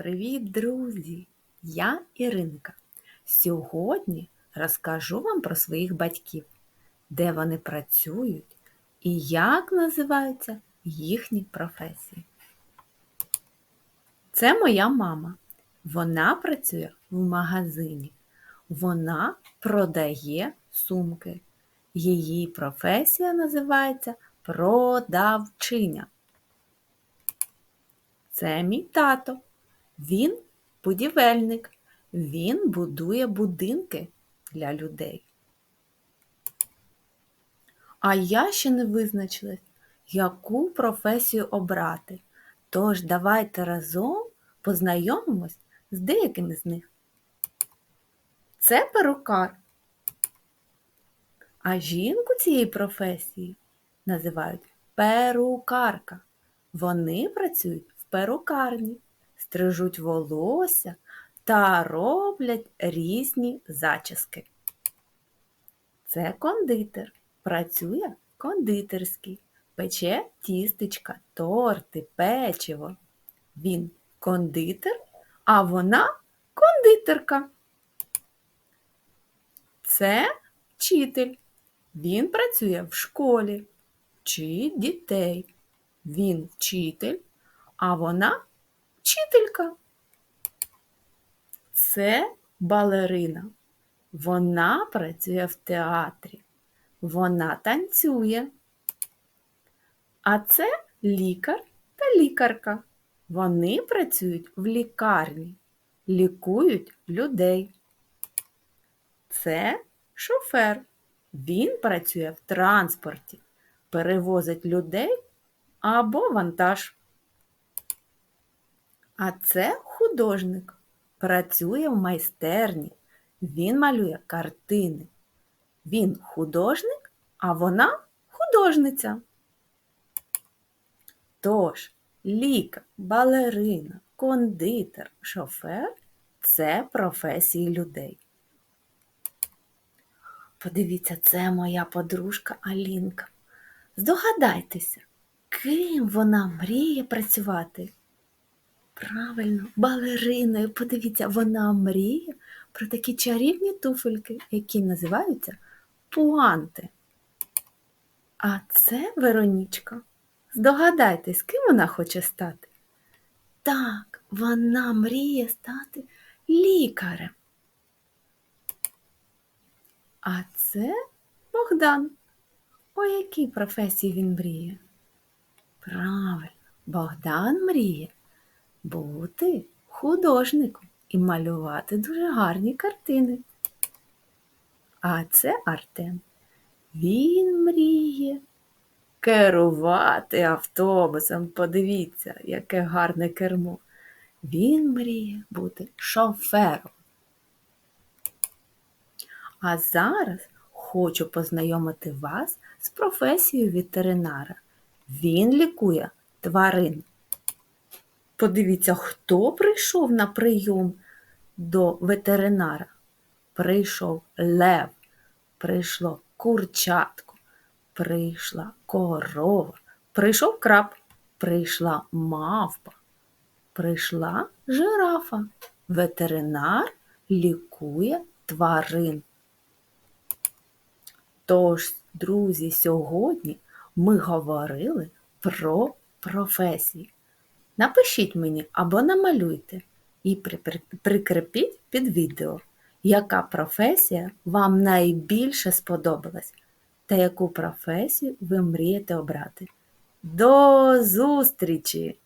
Привіт, друзі! Я Іринка. Сьогодні розкажу вам про своїх батьків, де вони працюють і як називаються їхні професії. Це моя мама. Вона працює в магазині. Вона продає сумки. Її професія називається продавчиня. Це мій тато. Він будівельник. Він будує будинки для людей. А я ще не визначилась, яку професію обрати. Тож давайте разом познайомимось з деякими з них. Це перукар. А жінку цієї професії називають перукарка. Вони працюють в перукарні, стрижуть волосся та роблять різні зачіски. Це кондитер. Працює кондитерський, пече тістечка, торти, печиво. Він кондитер, а вона кондитерка. Це вчитель. Він працює в школі, вчить дітей. Він вчитель, а вона вчителька. Це балерина. Вона працює в театрі. Вона танцює. А це лікар та лікарка. Вони працюють в лікарні, лікують людей. Це шофер. Він працює в транспорті, перевозить людей або вантаж. А це художник. Працює в майстерні. Він малює картини. Він художник, а вона художниця. Тож, лікар, балерина, кондитер, шофер це професії людей. Подивіться, це моя подружка Алінка. Здогадайтеся, ким вона мріє працювати? Правильно, балериною. Подивіться, вона мріє про такі чарівні туфельки, які називаються пуанти. А це Веронічка. Здогадайтесь, ким вона хоче стати? Так, вона мріє стати лікарем. А це Богдан. О якій професії він мріє? Правильно, Богдан мріє бути художником і малювати дуже гарні картини. А це Артем. Він мріє керувати автобусом. Подивіться, яке гарне кермо. Він мріє бути шофером. А зараз хочу познайомити вас з професією ветеринара. Він лікує тварин. Подивіться, хто прийшов на прийом до ветеринара. Прийшов лев, прийшло курчатко, прийшла корова, прийшов краб, прийшла мавпа, прийшла жирафа. Ветеринар лікує тварин. Тож, друзі, сьогодні ми говорили про професії. Напишіть мені або намалюйте і прикрепіть під відео, яка професія вам найбільше сподобалась та яку професію ви мрієте обрати. До зустрічі!